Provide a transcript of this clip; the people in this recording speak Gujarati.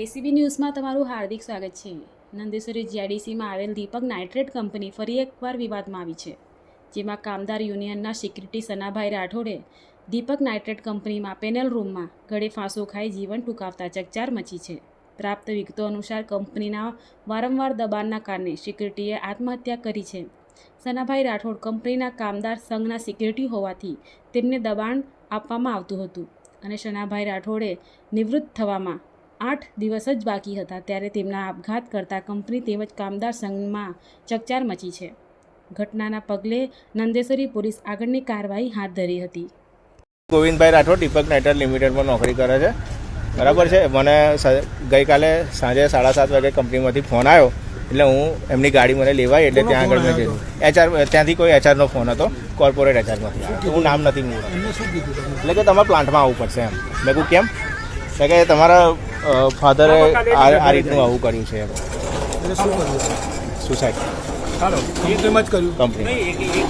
એસીબી ન્યૂઝમાં તમારું હાર્દિક સ્વાગત છે. નંદેશ્વરી જીઆઈડીસીમાં આવેલ દીપક નાઇટ્રેટ કંપની ફરી એકવાર વિવાદમાં આવી છે. જેમાં કામદાર યુનિયનના સિક્યુરિટી સનાભાઈ રાઠોડે દીપક નાઇટ્રેટ કંપનીમાં પેનલ રૂમમાં ગળે ફાંસો ખાઈ જીવન ટૂંકાવતા ચકચાર મચી છે. પ્રાપ્ત વિગતો અનુસાર કંપનીના વારંવાર દબાણના કારણે સિક્યુરિટીએ આત્મહત્યા કરી છે. સનાભાઈ રાઠોડ કંપનીના કામદાર સંઘના સિક્યુરિટી હોવાથી તેમને દબાણ આપવામાં આવતું હતું અને શનાભાઈ રાઠોડે નિવૃત્ત થવામાં આઠ દિવસ જ બાકી હતા ત્યારે તેમના આપઘાત કરતા કંપની તેમજ કામદાર સંઘમાં ચકચાર મચી છે. ઘટનાના પગલે નંદેશ્વરી પોલીસ આગળની કાર્યવાહી હાથ ધરી હતી. ગોવિંદભાઈ રાઠોડ દીપક નાઇટર લિમિટેડમાં નોકરી કરે છે. બરાબર છે? મને ગઈકાલે સાંજે સાડા સાત વાગે કંપનીમાંથી ફોન આવ્યો. એટલે હું એમની ગાડી મને લેવાય એટલે ત્યાં આગળ મેં જયું એચઆર, ત્યાંથી કોઈ એચઆરનો ફોન હતો. કોર્પોરેટ એચઆરમાંથી. હું નામ નથી મૂળ એટલે કે તમારે પ્લાન્ટમાં આવવું પડશે એમ. મેં કહું કેમ? એટલે કે તમારા ફાધરે આ આ રીતનું આવું કર્યું છે એમ. એટલે શું કર્યું? સુસાઇડ ચાલો જ કર્યું. કંપની